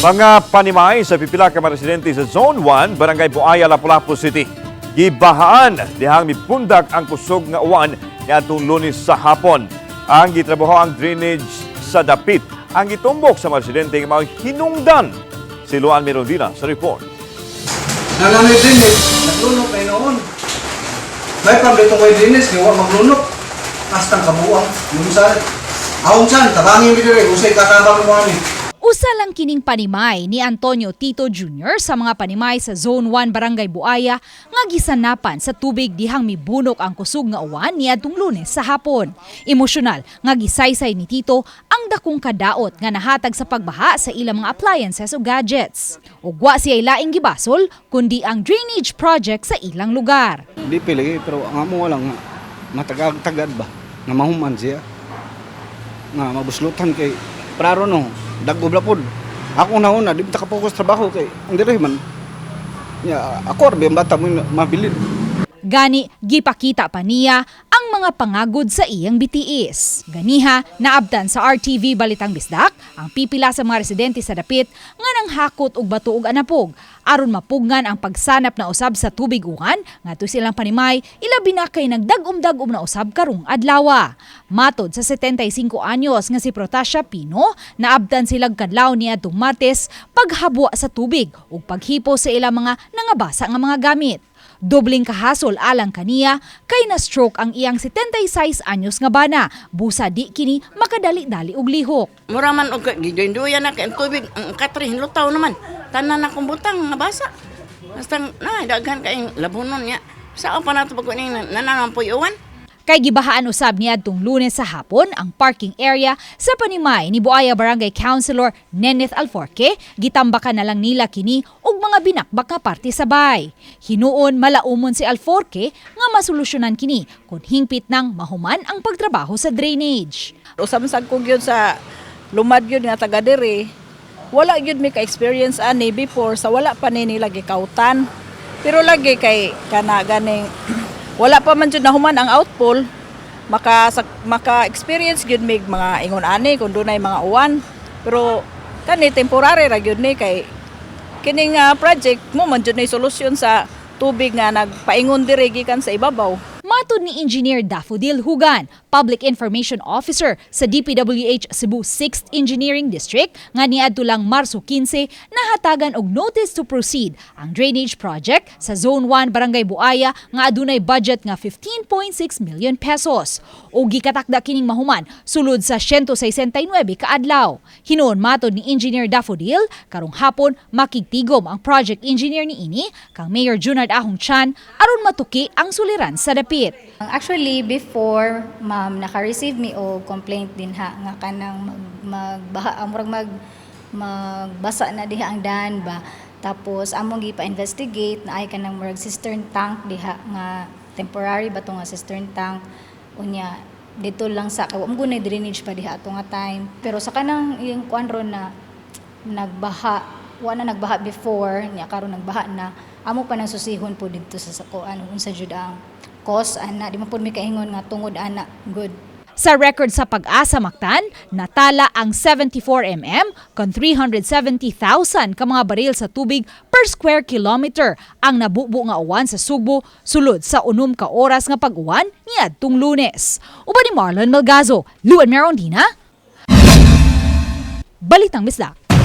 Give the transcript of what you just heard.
Mga panimay sa pipila ka residente sa Zone 1, Barangay Buaya, Lapu-Lapu City. Gibahaan dihang mipundak ang kusog nga uwan ni atong lunes sa hapon. Ang gitrabaho ang drainage sa dapit. Ang gitumbok sa residente nga mga hinungdan. Si Luan Merondina sa report. Nananoy dinis, naglunok na noon. May pang dito ko dinis, kaya wa maglunok. Hastang kabuang, yung saan. Ahong saan, tabangin mo dire, usay kasama mo ani. Usa lang kining panimay ni Antonio Tito Jr. sa mga panimay sa Zone 1 Barangay Buaya nga gisanapan sa tubig dihang mibunok ang kusog nga uwan niadtong Lunes sa hapon. Emosyonal nga gisaysay ni Tito ang dakong kadaot nga nahatag sa pagbaha sa ilang mga appliances o gadgets. Ug wa siya laing gibasol kundi ang drainage project sa ilang lugar. Di pili pero ang amo wala nga matagag-tagad ba nga mahuman siya nga mabuslutan kay praro no daggo bla pod ako na una di ta ka-focus trabaho kay ang dire man ya ako arbi ang bata mo mabilin. Gani, gipakita pa niya ang mga pangagod sa iyang BTS. Ganiha, naabdan sa RTV Balitang Bisdak, ang pipila sa mga residente sa dapit nga nang hakot og bato ug anapog aron mapugnan ang pagsanap na usab sa tubig uwan ngadto silang panimay ilabi na kay nagdagom-dagom na usab karong adlaw. Matod sa 75 anyos nga si Protasha Pino, naabdan silang kadlaw niya Martes paghabwa sa tubig ug paghipo sa ilang mga nangabasa nga mga gamit. Dobling kahasol alang kaniya kay na stroke ang iyang 76 anyos nga bana. Busa di kini makadali-dali og lihok. Mura man og giduyan na kay ang tubig ang katri hinlutaw naman. Tanan na kong butang nga basa. Basta na daghan kay labunon niya. Sao pa nato pag nananan po uwan? Kay gibahaan usab niadtong Lunes sa hapon ang parking area sa panimay ni Buaya Barangay Councilor Neneth Alforque, gitambakan na lang nila kini og mga binakbak nga parte sa bay. Hinuon malaumon si Alforque nga masolusyonan kini kung hingpit nang mahuman ang pagtrabaho sa drainage. usam sad ko gyud sa lumad gyud nga taga diri wala gyud mi ka experience ani before sa wala pa ni nila gikautan pero lagi kay kana ganing wala pa man jud nahuman ang outpool maka maka experience gyud mig mga ingon ani kun dunay mga uwan. Pero kani temporary ra gyud ni kay kining nga project mo man jud ni solusyon sa tubig nga nagpaingon diri gikan sa ibabaw Matod ni Engineer Daffodil Hugan, Public Information Officer sa DPWH Cebu 6th Engineering District, nga niadto lang Marso 15 nahatagan og notice to proceed ang drainage project sa Zone 1 Barangay Buaya nga adunay budget nga 15.6 million pesos. O gikatakda kining mahuman sulod sa 169 kaadlaw. Hinuon matod ni Engineer Daffodil karong hapon makigtigom ang project engineer ni ini kang Mayor Junard Ahong Chan aron matuki ang suliran sa dapit. Actually, before, ma'am, naka-receive mi og complaint din ha, nga kanang mag, magbaha, ah, murag mag, magbasa na diha ang daan ba. Tapos, among gipa-investigate na ay kanang murag cistern tank diha nga temporary ba nga cistern tank. Unya, dito lang sa, kaya mo drainage pa diha ato nga time. Pero sa kanang yung kuan na nagbaha, wala na nagbaha before, niya karon nagbaha na, amo pa nang susihon po dito sa sakuan, unsa jud ang cause ana di man pud mi kaingon nga tungod ana good Sa record sa pag-asa Mactan, natala ang 74mm kon 370,000 ka mga baril sa tubig per square kilometer ang nabubo nga uwan sa Subo sulod sa unom ka oras nga pag-uwan niadtong Lunes. Uban ni Marlon Melgazo, Luan Merondina. Balitang Bisdak.